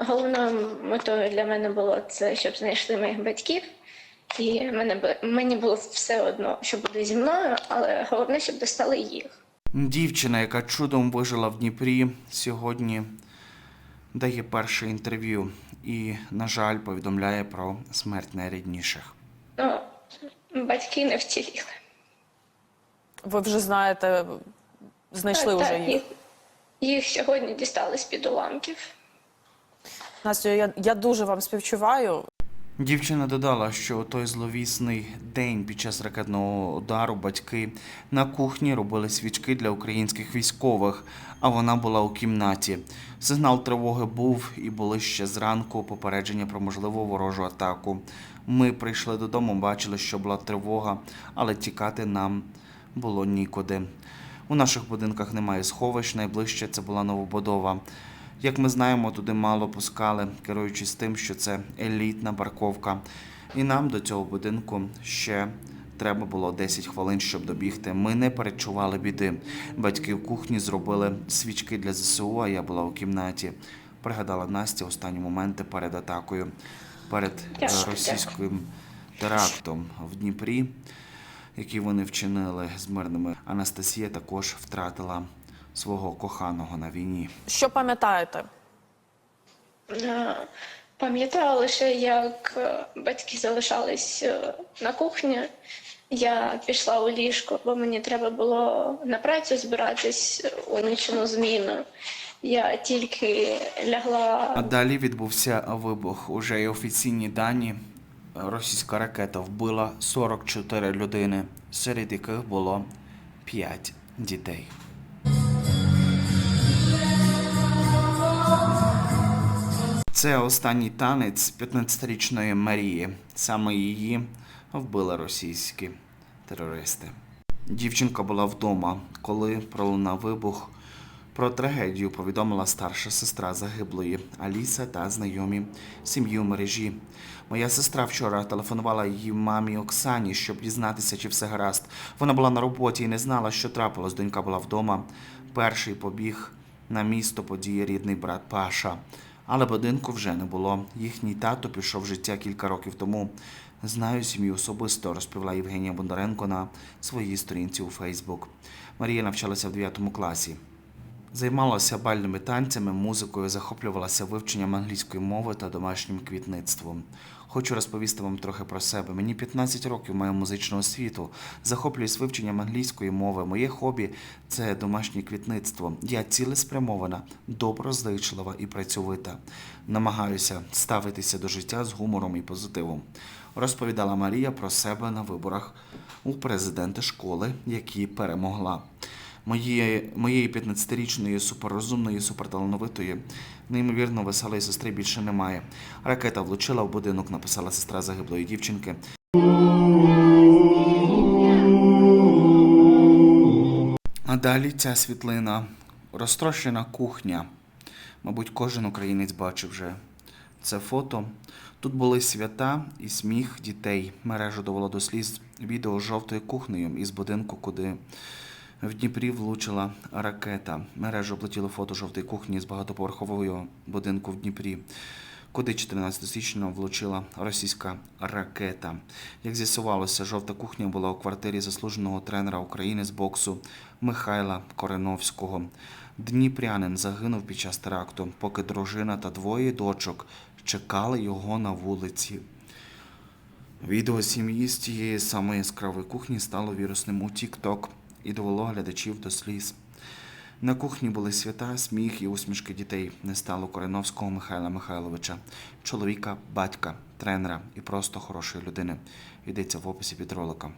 головною метою для мене було це, щоб знайшли моїх батьків. І мене б- мені було все одно, що буде зі мною, але головне, щоб достали їх. Дівчина, яка чудом вижила в Дніпрі, сьогодні дає перше інтерв'ю і, на жаль, повідомляє про смерть найрідніших. Ну, батьки не вціліли. Ви вже знаєте, знайшли Так, вже так, їх. Їх сьогодні дістали з-під уламків. Настю, я, я дуже вам співчуваю. Дівчина додала, що той зловісний день під час ракетного удару батьки на кухні робили свічки для українських військових, а вона була у кімнаті. Сигнал тривоги був і були ще зранку попередження про можливу ворожу атаку. Ми прийшли додому, бачили, що була тривога, але тікати нам було нікуди. У наших будинках немає сховищ, найближче це була новобудова. Як ми знаємо, туди мало пускали, керуючись тим, що це елітна парковка. І нам до цього будинку ще треба було 10 хвилин, щоб добігти. Ми не перечували біди. Батьки в кухні зробили свічки для ЗСУ, а я була у кімнаті. Пригадала Настя останні моменти перед атакою, перед е, російським терактом в Дніпрі, який вони вчинили з мирними. Анастасія також втратила свого коханого на війні. Що пам'ятаєте? Е, Пам'ятаю лише, як е, батьки залишались е, на кухні. Я пішла у ліжко, бо мені треба було на працю збиратись у нічну зміну. Я тільки лягла. А далі відбувся вибух. Уже є офіційні дані. Російська ракета вбила 44 людини, серед яких було 5 дітей. Це останній танець 15-річної Марії. Саме її вбили російські терористи. Дівчинка була вдома, коли пролунав вибух. Про трагедію повідомила старша сестра загиблої Аліса та знайомі сім'ї мережі. Моя сестра вчора телефонувала її мамі Оксані, щоб дізнатися, чи все гаразд. Вона була на роботі і не знала, що трапилось. Донька була вдома. Перший побіг на місто події рідний брат Паша. Але будинку вже не було. Їхній тато пішов життя кілька років тому. Знаю сім'ю особисто, розповіла Євгенія Бондаренко на своїй сторінці у Фейсбук. Марія навчалася в 9 класі. Займалася бальними танцями, музикою, захоплювалася вивченням англійської мови та домашнім квітництвом. Хочу розповісти вам трохи про себе. Мені 15 років маю музичну освіту. Захоплююсь вивченням англійської мови. Моє хобі це домашнє квітництво. Я цілеспрямована, доброзичлива і працьовита. Намагаюся ставитися до життя з гумором і позитивом. Розповідала Марія про себе на виборах у президенти школи, які перемогла моєї, моєї 15-річної суперрозумної, суперталановитої, неймовірно веселої сестри більше немає. Ракета влучила в будинок, написала сестра загиблої дівчинки. А далі ця світлина розтрощена кухня. Мабуть, кожен українець бачив вже це фото. Тут були свята і сміх дітей. Мережу довело до сліз відео з жовтою кухнею із будинку, куди в Дніпрі влучила ракета. Мережу облетіло фото жовтої кухні з багатоповерхового будинку в Дніпрі, куди 14 січня влучила російська ракета. Як з'ясувалося, жовта кухня була у квартирі заслуженого тренера України з боксу Михайла Кореновського. Дніпрянин загинув під час теракту, поки дружина та двоє дочок чекали його на вулиці. Відео сім'ї з тієї самої яскравої кухні стало вірусним у TikTok і довело глядачів до сліз. На кухні були свята, сміх і усмішки дітей. Не стало Кореновського Михайла Михайловича, чоловіка, батька, тренера і просто хорошої людини. Йдеться в описі під роликом.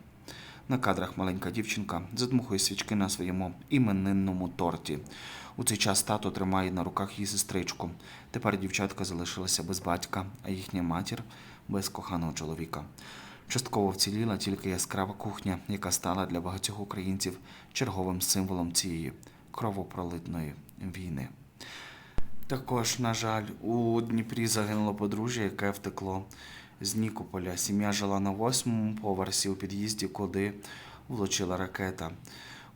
На кадрах маленька дівчинка задмухує свічки на своєму іменинному торті. У цей час тато тримає на руках її сестричку. Тепер дівчатка залишилася без батька, а їхня матір без коханого чоловіка. Частково вціліла тільки яскрава кухня, яка стала для багатьох українців черговим символом цієї кровопролитної війни. Також, на жаль, у Дніпрі загинуло подружжя, яке втекло з Нікополя. Сім'я жила на восьмому поверсі у під'їзді, куди влучила ракета.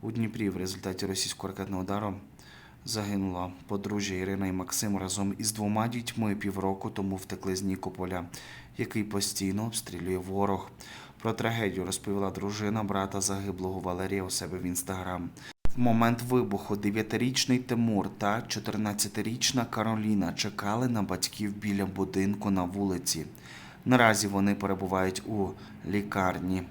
У Дніпрі в результаті російського ракетного удару Загинула подружжя Ірина і Максим разом із двома дітьми півроку тому втекли з Нікополя, який постійно обстрілює ворог. Про трагедію розповіла дружина брата загиблого Валерія у себе в інстаграм. В момент вибуху 9-річний Тимур та 14-річна Кароліна чекали на батьків біля будинку на вулиці. Наразі вони перебувають у лікарні.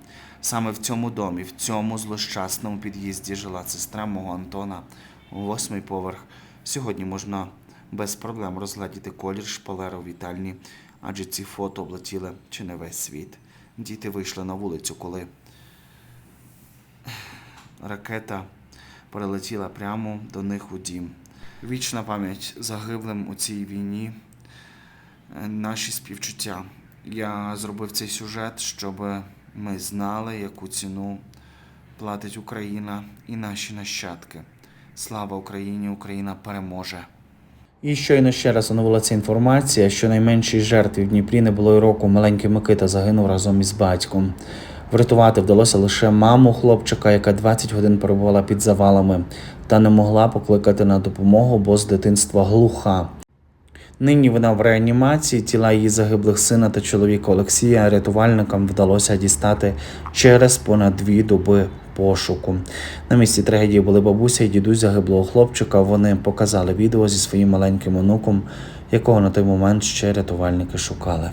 Саме в цьому домі, в цьому злощасному під'їзді жила сестра мого Антона, восьмий поверх. Сьогодні можна без проблем розглядіти колір шпалери у вітальні, адже ці фото облетіли чи не весь світ. Діти вийшли на вулицю, коли ракета прилетіла прямо до них у дім. Вічна пам'ять загиблим у цій війні. Е, Наші співчуття. Я зробив цей сюжет, щоб ми знали, яку ціну платить Україна і наші нащадки. Слава Україні! Україна переможе! І щойно ще раз оновила ця інформація, що найменшій жертві в Дніпрі не було й року. Маленький Микита загинув разом із батьком. Врятувати вдалося лише маму хлопчика, яка 20 годин перебувала під завалами, та не могла покликати на допомогу, бо з дитинства глуха. Нині вона в реанімації. Тіла її загиблих сина та чоловіка Олексія рятувальникам вдалося дістати через понад дві доби пошуку. На місці трагедії були бабуся і дідусь загиблого хлопчика. Вони показали відео зі своїм маленьким онуком, якого на той момент ще рятувальники шукали.